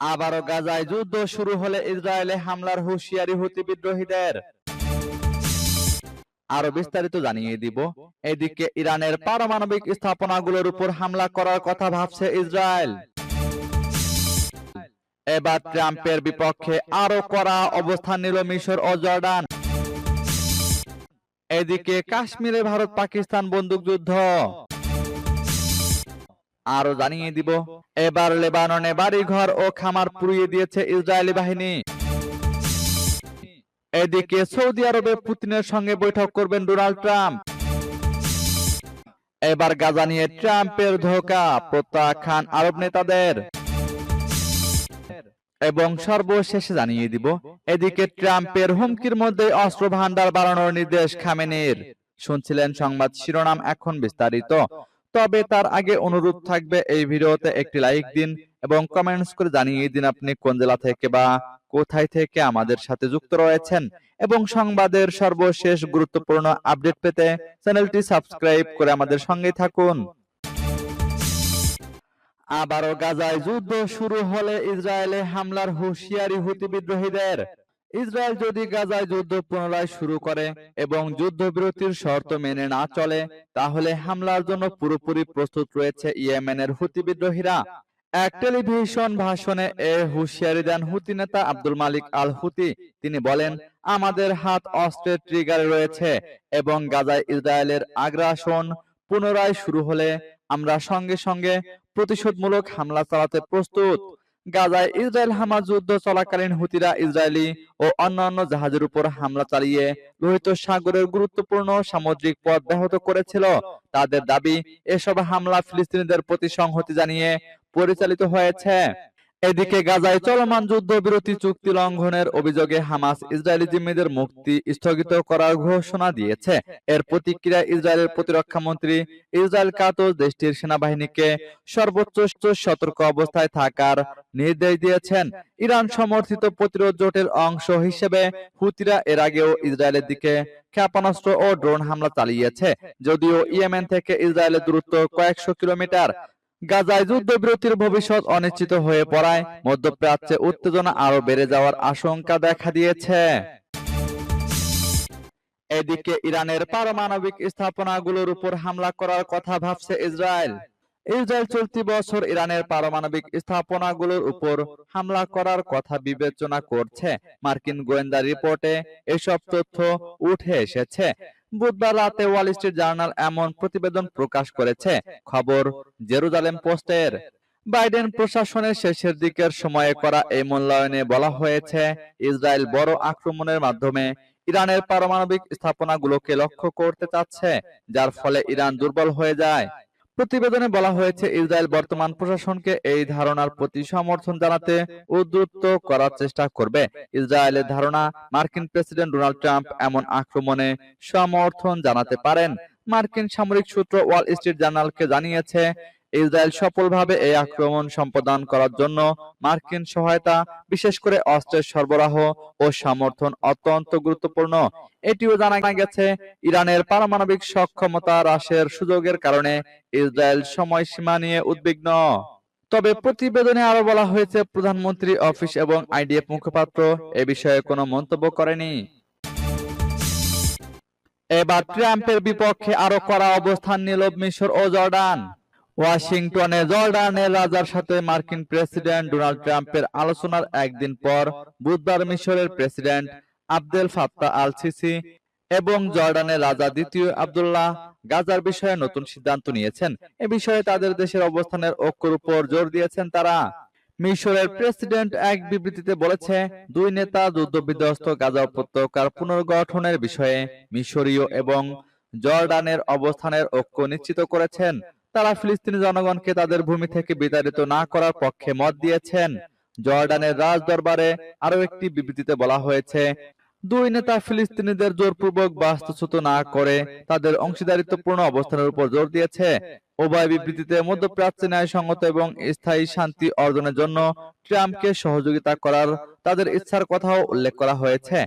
আবারও গাজায় যুদ্ধ শুরু হলে ইসরায়েলে হামলার হুঁশিয়ারি হুতি বিদ্রোহীদের। আরও বিস্তারিত জানিয়ে দিব। এদিকে ইরানের পারমাণবিক স্থাপনাগুলোর উপর হামলা করার কথা ভাবছে ইসরায়েল। এবার ট্রাম্পের বিপক্ষে আরও কড়া অবস্থান নিল মিশর ও জর্ডান। এদিকে কাশ্মীরে ভারত পাকিস্তান বন্দুকযুদ্ধ। আরও জানিয়ে দিব। এবার লেবাননে বাড়িঘর ও খামার পুড়িয়ে দিয়েছে ইসরায়েলি বাহিনী। এদিকে সৌদি আরবে পুতিনের সঙ্গে বৈঠক করবেন ডোনাল্ড ট্রাম্প। এবার গাজা নিয়ে ট্রাম্পের ধোকা, প্রত্যাখ্যান আরব নেতাদের। এবং সর্বশেষে জানিয়ে দিব, এদিকে ট্রাম্পের হুমকির মধ্যে অস্ত্র ভান্ডার বাড়ানোর নির্দেশ খামেনির। শুনছিলেন সংবাদ শিরোনাম এখন বিস্তারিত। তবে তার আগে অনুরোধ থাকবে এই ভিডিওতে একটি লাইক দিন এবং কমেন্টস করে জানিয়ে দিন আপনি কোন জেলা থেকে বা কোথায় থেকে আমাদের সাথে যুক্ত রয়েছেন। এবং সংবাদের সর্বশেষ গুরুত্বপূর্ণ আপডেট পেতে চ্যানেলটি সাবস্ক্রাইব করে আমাদের সঙ্গে থাকুন। আবারও গাজায় যুদ্ধ শুরু হলে ইসরায়েলে হামলার হুঁশিয়ারি হুতি বিদ্রোহীদের। ইসরায়েল যদি গাজায় যুদ্ধ পুনরায় শুরু করে এবং যুদ্ধবিরতির শর্ত মেনে না চলে, তাহলে হামলার জন্য পুরোপুরি প্রস্তুত রয়েছে ইয়েমেনের হুতি বিদ্রোহীরা। এক টেলিভিশন ভাষণে এ হুঁশিয়ারি দেন হুতি নেতা আব্দুল মালিক আল হুতি তিনি বলেন, আমাদের হাত অস্ত্রের ট্রিগারে রয়েছে এবং গাজায় ইসরায়েলের আগ্রাসন পুনরায় শুরু হলে আমরা সঙ্গে সঙ্গে প্রতিশোধমূলক হামলা চালাতে প্রস্তুত। গাজায় ইসরায়েল হামাজ যুদ্ধ চলাকালীন হুতিরা ইসরায়েলি ও অন্যান্য জাহাজের উপর হামলা চালিয়ে লোহিত সাগরের গুরুত্বপূর্ণ সামুদ্রিক পথ ব্যাহত করেছিল। তাদের দাবি, এসব হামলা ফিলিস্তিনিদের প্রতি সংহতি জানিয়ে পরিচালিত হয়েছে। এদিকে গাজায় চলমান যুদ্ধবিরতি চুক্তি লঙ্ঘনের অভিযোগে হামাস ইসরায়েলি জিম্মিদের মুক্তি স্থগিত করার ঘোষণা দিয়েছে। এর প্রতিক্রিয়া ইসরায়েলের প্রতিরক্ষা মন্ত্রী ইসরায়েল কাতোস দেশটির সেনাবাহিনীকে সর্বোচ্চ সতর্ক অবস্থায় থাকার নির্দেশ দিয়েছেন। ইরান সমর্থিত প্রতিরোধ জোটের অংশ হিসেবে হুতিরা এর আগেও ইসরায়েলের দিকে ক্ষেপণাস্ত্র ও ড্রোন হামলা চালিয়েছে। যদিও ইয়েমেন থেকে ইসরায়েলের দূরত্ব কয়েকশো কিলোমিটার গাজায় যুদ্ধবিরতির ভবিষ্যৎ অনিশ্চিত হয়ে পড়ায় মধ্যপ্রাচ্যে উত্তেজনা আরও বেড়ে যাওয়ার আশঙ্কা দেখা দিয়েছে। এদিকে ইরানের পারমাণবিক স্থাপনাগুলোর উপর হামলা করার কথা ভাবছে ইসরায়েল। ইসরায়েল। চলতি বছর ইরানের পারমাণবিক স্থাপনাগুলোর উপর হামলা করার কথা বিবেচনা করছে। মার্কিন গোয়েন্দা রিপোর্টে এসব তথ্য উঠে এসেছে। বুধবার রাতে ওয়াল স্ট্রিট জার্নাল এমন প্রতিবেদন প্রকাশ করেছে। খবর, জেরুজালেম পোস্টের। বাইডেন প্রশাসনের শেষের দিকের সময়ে করা এই মূল্যায়নে বলা হয়েছে, ইসরায়েল বড় আক্রমণের মাধ্যমে ইরানের পারমাণবিক স্থাপনাগুলোকে লক্ষ্য করতে চাচ্ছে, যার ফলে ইরান দুর্বল হয়ে যায়। প্রতিবেদনে বলা হয়েছে, ইসরায়েল বর্তমান প্রশাসনকে এই ধারণার প্রতি সমর্থন জানাতে উদ্বুদ্ধ করার চেষ্টা করবে। ইসরায়েলের ধারণা, মার্কিন প্রেসিডেন্ট ডোনাল্ড ট্রাম্প এমন আক্রমণে সমর্থন জানাতে পারেন। মার্কিন সামরিক সূত্র ওয়াল স্ট্রিট জার্নালকে জানিয়েছে ইসরায়েল সফলভাবে এই আক্রমণ সম্পাদন করার জন্য মার্কিন সহায়তা, বিশেষ করে অস্ত্রের সরবরাহ ও সমর্থন অত্যন্ত গুরুত্বপূর্ণ। এটিও জানা গেছে, ইরানের পারমাণবিক সক্ষমতা হ্রাসের সুযোগের কারণে ইসরায়েল সময়সীমা নিয়ে উদ্বিগ্ন। তবে প্রতিবেদনে আরও বলা হয়েছে, প্রধানমন্ত্রী অফিস এবং আইডিএফ মুখপাত্র এ বিষয়ে কোনো মন্তব্য করেনি। এবার ট্রাম্পের বিপক্ষে আরও কড়া অবস্থান নিল মিশর ও জর্ডান। ওয়াশিংটনে জর্ডানের রাজার সাথে মার্কিন প্রেসিডেন্ট ডোনাল্ড ট্রাম্পের আলোচনার একদিন পর বুধবার মিশরের president Abdel Fattah al Sisi এবং জর্ডানের রাজা দ্বিতীয় আব্দুল্লাহ গাজার বিষয়ে নতুন সিদ্ধান্ত নিয়েছেন। এ বিষয়ে তাদের দেশের অবস্থানের ঐক্যর উপর জোর দিয়েছেন তারা। মিশরের প্রেসিডেন্ট এক বিবৃতিতে বলেছে, দুই নেতা যুদ্ধবিধ্বস্ত গাজা উপত্যকার পুনর্গঠনের বিষয়ে মিশরীয় এবং জর্ডানের অবস্থানের ঐক্য নিশ্চিত করেছেন। তারা ফিলিস্তিনি জনগণকে তাদের ভূমি থেকে বিতাড়িত না করার পক্ষে মত দিয়েছেন। জর্ডানের রাজ দরবারে আরও একটি বিবৃতিতে বলা হয়েছে, দুই নেতা ফিলিস্তিনিদের জোরপূর্বক বাস্তুচ্যুত না করে তাদের অংশীদারিত্বপূর্ণ অবস্থানের উপর জোর দিয়েছে। উভয় বিবৃতিতে মধ্যপ্রাচ্যে ন্যায়সঙ্গত এবং স্থায়ী শান্তি অর্জনের জন্য ট্রাম্পকে সহযোগিতা করার তাদের ইচ্ছার কথাও উল্লেখ করা হয়েছে।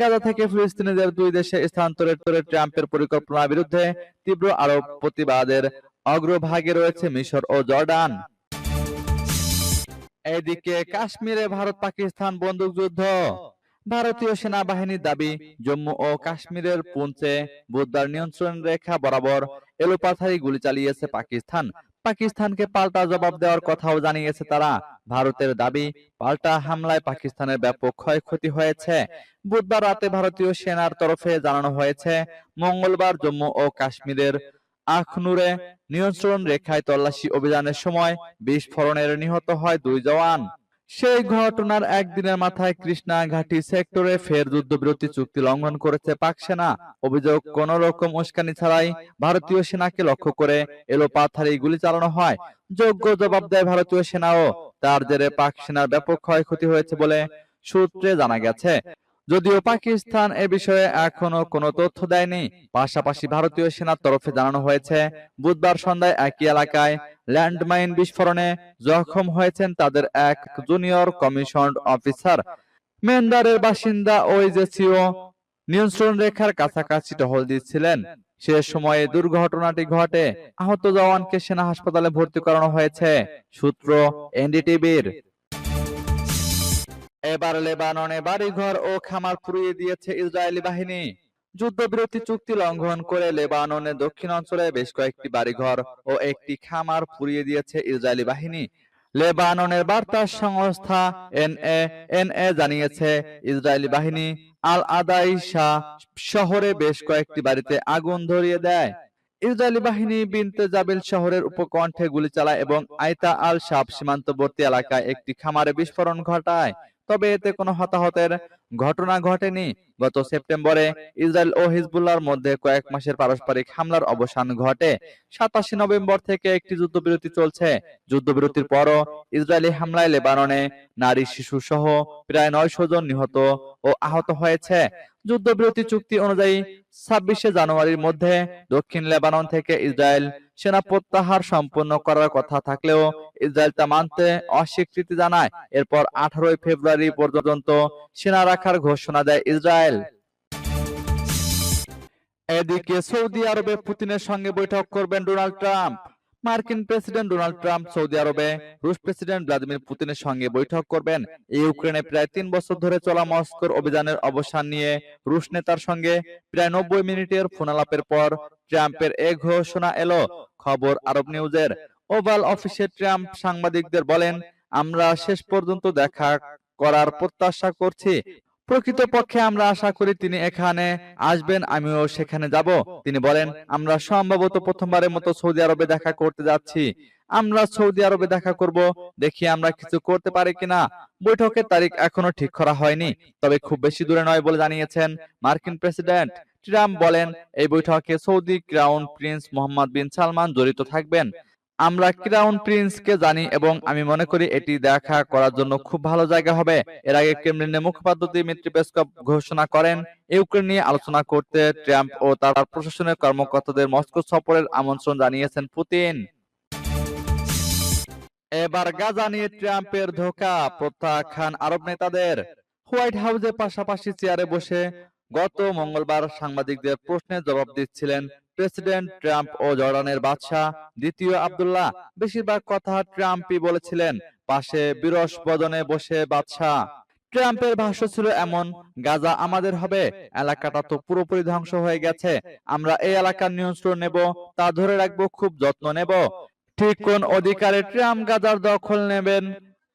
গাজা থেকে ফিলিস্তিনিদের দুই দেশে স্থানান্তরের তোরে ট্রাম্পের পরিকল্পনার বিরুদ্ধে তীব্র আরব প্রতিবাদের অগ্রভাগে রয়েছে মিশর ও জর্ডান। এদিকে কাশ্মীরে ভারত পাকিস্তান বন্দুকযুদ্ধ ভারতীয় সেনাবাহিনীর দাবি, জম্মু ও কাশ্মীরের পুঞ্চে বুধবার নিয়ন্ত্রণ রেখা বরাবর এলোপাথারি গুলি চালিয়েছে পাকিস্তান। পাকিস্তানকে পাল্টা জবাব দেওয়ার কথাও জানিয়েছে তারা। ভারতের দাবি, পাল্টা হামলায় পাকিস্তানের ব্যাপক ক্ষয়ক্ষতি হয়েছে। বুধবার রাতে ভারতীয় সেনার তরফে জানানো হয়েছে, মঙ্গলবার জম্মু ও কাশ্মীরের আখনুরে নিয়ন্ত্রণ রেখায় তল্লাশি অভিযানের সময় বিস্ফোরণের নিহত হয় দুই জওয়ান। সেই ঘটনার একদিনের মাথায় কৃষ্ণা ঘাটি সেক্টরে ফের যুদ্ধবিরতি চুক্তি লঙ্ঘন করেছে পাক সেনা। অভিযোগ, কোন রকম উস্কানি ছাড়াই ভারতীয় সেনাকে লক্ষ্য করে এলো পাথারি গুলি চালানো হয়। যোগ্য জবাব দেয় ভারতীয় সেনাও। তার জেরে পাক সেনার ব্যাপক ক্ষয়ক্ষতি হয়েছে বলে সূত্রে জানা গেছে। যদিও পাকিস্তান এ বিষয়ে এখনও কোনো তথ্য দেয়নি, পাশাপাশি ভারতীয় সেনার তরফে জানানো হয়েছে, বুধবার সন্ধ্যায় একই এলাকায় ল্যান্ডমাইন বিস্ফোরণে জখম হয়েছেন তাদের এক জুনিয়র কমিশন অফিসার। মেন্দারের বাসিন্দা ওই যে সিও নিয়ন্ত্রণ রেখার কাছাকাছি টহল দিচ্ছিলেন। সে সময়ে দুর্ঘটনাটি ঘটে। আহত জওয়ানকে সেনা হাসপাতালে ভর্তি করানো হয়েছে। সূত্র এনডিটিভির। এবার লেবাননে বাড়িঘর ও খামার পুড়িয়ে দিয়েছে ইসরায়েলি বাহিনী। যুদ্ধবিরতি চুক্তি লঙ্ঘন করে লেবাননের দক্ষিণ অঞ্চলে বেশ কয়েকটি বাড়িঘর ও একটি খামার পুড়িয়ে দিয়েছে ইসরায়েলি বাহিনী। লেবাননের বার্তা সংস্থা এনএ এনএ জানিয়েছে, ইসরায়েলি বাহিনী আল আদাইশা শহরে বেশ কয়েকটি বাড়িতে আগুন ধরিয়ে দেয়। ইসরায়েলি বাহিনী বিনতে জাবিল শহরের উপকণ্ঠে গুলি চালায় এবং আইতা আল শাব সীমান্তবর্তী এলাকায় একটি খামারে বিস্ফোরণ ঘটায়। তবে এতে কোনো হতাহতের ঘটনা ঘটেনি। গত সেপ্টেম্বরে ইসরায়েল ও হিজবুল্লাহর মধ্যে কয়েক মাসের পারস্পরিক হামলার অবসান ঘটে। সাতাশে নভেম্বর থেকে একটি যুদ্ধবিরতি চলছে। যুদ্ধবিরতির পরও ইসরায়েলি হামলায় লেবাননে নারী, শিশু সহ প্রায় নয়শো জন নিহত ও আহত হয়েছে। যুদ্ধবিরতি চুক্তি অনুযায়ী ছাব্বিশে জানুয়ারির মধ্যে দক্ষিণ লেবানন থেকে ইসরায়েল সেনা প্রত্যাহার সম্পন্ন করার কথা থাকলেও ইসরায়েল তা মানতে অস্বীকৃতি জানায়। এরপর আঠারোই ফেব্রুয়ারি পর্যন্ত সেনা রাখার ঘোষণা দেয় ইসরায়েল। এদিকে সৌদি আরবে পুতিনের সঙ্গে বৈঠক করবেন ডোনাল্ড ট্রাম্প। মার্কিন প্রেসিডেন্ট ডোনাল্ড ট্রাম্প সৌদি আরবে, রুশ প্রেসিডেন্ট ভ্লাদিমির পুতিনের সঙ্গে বৈঠক করবেন। ইউক্রেনে প্রায় তিন বছর ধরে চলা মস্কোর অভিযানের অবসান নিয়ে রুশ নেতার সঙ্গে প্রায় নব্বই মিনিটের ফোনালাপের পর ট্রাম্পের এ ঘোষণা এলো। খবর আরব নিউজের। ওভাল অফিসে ট্রাম্প সাংবাদিকদের বলেন, আমরা শেষ পর্যন্ত দেখা করার প্রত্যাশা করছি প্রকৃতপক্ষে আমরা আশা করি তিনি এখানে আসবেন, আমিও সেখানে যাব। তিনি বলেন, আমরা সম্ভবত প্রথমবারের মতো সৌদি আরবে দেখা করতে যাচ্ছি। আমরা সৌদি আরবে দেখা করব, দেখি আমরা কিছু করতে পারি কিনা। বৈঠকের তারিখ এখনও ঠিক করা হয়নি, তবে খুব বেশি দূরে নয় বলে জানিয়েছেন মার্কিন প্রেসিডেন্ট ট্রাম্প বলেন, এই বৈঠকে Saudi crown prince Mohammed bin Salman জড়িত থাকবেন। আমরা ক্রাউন প্রিন্সকে জানি এবং আমি মনে করি এটি দেখা করার জন্য খুব ভালো জায়গা হবে। এর আগে ক্রেমলিনের মুখপাত্র দিমিত্রি পেসকভ ঘোষণা করেন, ইউক্রেন নিয়ে আলোচনা করতে ট্রাম্প ও তার প্রশাসনের কর্মকর্তাদের মস্কো সফরের আমন্ত্রণ জানিয়েছেন পুতিন। এবার গাজা নিয়ে ট্রাম্পের ধোকা প্রত্যাখ্যান আরব নেতাদের। হোয়াইট হাউসের পাশাপাশি চেয়ারে বসে গত মঙ্গলবার সাংবাদিকদের প্রশ্নের জবাব দিচ্ছিলেন প্রেসিডেন্ট ট্রাম্প ও জর্ডানের বাদশাহ দ্বিতীয় আব্দুল্লাহ বেশিরভাগ কথা ট্রাম্পই বলেছিলেন, পাশে বিরস বদনে বসে বাদশাহ। ট্রাম্পের ভাষ্য ছিল এমন, গাজা আমাদের হবে, এলাকাটা তো পুরোপুরি ধ্বংস হয়ে গেছে, আমরা এই এলাকার নিয়ন্ত্রণ নেব, তা ধরে রাখব, খুব যত্ন নেব। ঠিক কোন অধিকারে ট্রাম্প গাজার দখল নেবেন?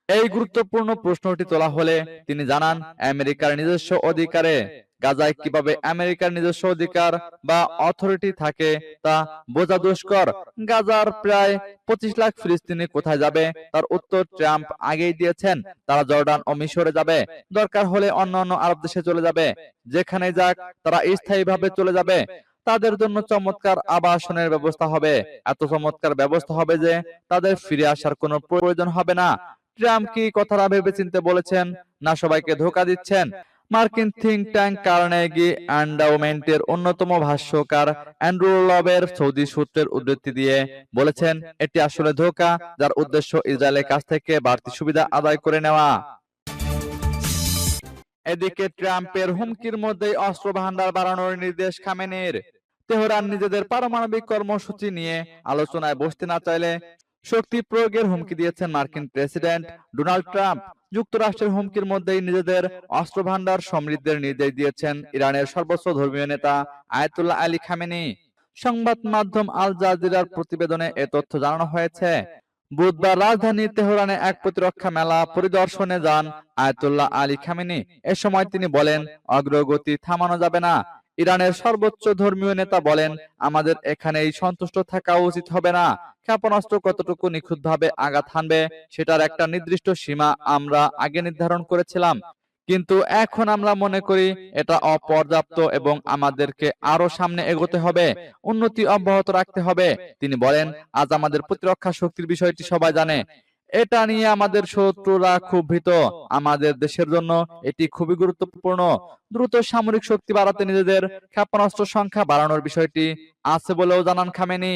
এই গুরুত্বপূর্ণ প্রশ্নটি তোলা হলে তিনি জানান, আমেরিকার নিজস্ব অধিকারে। গাজায় কীভাবে আমেরিকার নিজস্ব অধিকার বা অথরিটি থাকে তা বোঝা দুষ্কর। গাজার প্রায় পঁচিশ লাখ ফিলিস্তিনি কোথায় যাবে? তার উত্তর ট্রাম্প আগেই দিয়েছেন। তারা জর্ডান ও মিশরে যাবে। দরকার হলে অন্য অন্য আরব দেশে চলে যাবে। যেখানে যাক তারা স্থায়ীভাবে চলে যাবে। তাদের জন্য চমৎকার আবাসনের ব্যবস্থা হবে। এত চমৎকার ব্যবস্থা হবে যে তাদের ফিরে আসার কোনো প্রয়োজন হবে না। ট্রাম্প কি কথাটা ভেবে চিনতে বলেছেন? না সবাইকে ধোকা দিচ্ছেন মার্কিন থিঙ্ক ট্যাঙ্ক কার্নেগি এন্ডাউমেন্টের অন্যতম ভাষ্যকার অ্যান্ড্রু লবের সৌদি সূত্রের উদ্ধৃতি দিয়ে বলেছেন, এটি আসলে ধোকা যার উদ্দেশ্য ইসরায়েলের কাছ থেকে বাড়তি সুবিধা আদায় করে নেওয়া। এদিকে ট্রাম্পের হুমকির মধ্যেই অস্ত্র ভান্ডার বাড়ানোর নির্দেশ খামেনের। তেহরান নিজেদের পারমাণবিক কর্মসূচি নিয়ে আলোচনায় বসতে না চাইলে শক্তি প্রয়োগের হুমকি দিয়েছেন মার্কিন প্রেসিডেন্ট ডোনাল্ড ট্রাম্প। যুক্তরাষ্ট্রের হুমকির মধ্যেই নিজেদের অস্ত্র ভান্ডার সমৃদ্ধের নির্দেশ দিয়েছেন ইরানের সর্বোচ্চ ধর্মীয় নেতা আয়াতুল্লাহ আলী খামেনি। সংবাদ মাধ্যম আল জাজিরার প্রতিবেদনে এ তথ্য জানানো হয়েছে, বুধবার রাজধানী তেহরানে এক প্রতিরক্ষা মেলা পরিদর্শনে যান আয়াতুল্লাহ আলী খামেনি। এ সময় তিনি বলেন, অগ্রগতি থামানো যাবে না। ইরানের সর্বোচ্চ ধর্মীয় নেতা বলেন, আমাদের এখানেই সন্তুষ্ট থাকা উচিত হবে না। ক্ষেপণাস্ত্র কতটুকু নিখুঁতভাবে আঘাত হানবে সেটার একটা নির্দিষ্ট সীমা আমরা আগে নির্ধারণ করেছিলাম। কিন্তু এখন আমরা মনে করি এটা অপর্যাপ্ত এবং আমাদেরকে আরও সামনে এগোতে হবে, উন্নতি অব্যাহত রাখতে হবে। তিনি বলেন, আজ আমাদের প্রতিরক্ষা শক্তির বিষয়টি সবাই জানে। এটা নিয়ে আমাদের শত্রুরা খুব ভীত। আমাদের দেশের জন্য এটি খুবই গুরুত্বপূর্ণ। দ্রুত সামরিক শক্তি বাড়াতে নিজেদের ক্ষেপণাস্ত্র সংখ্যা বাড়ানোর বিষয়টি আছে বলেও জানান খামেনি।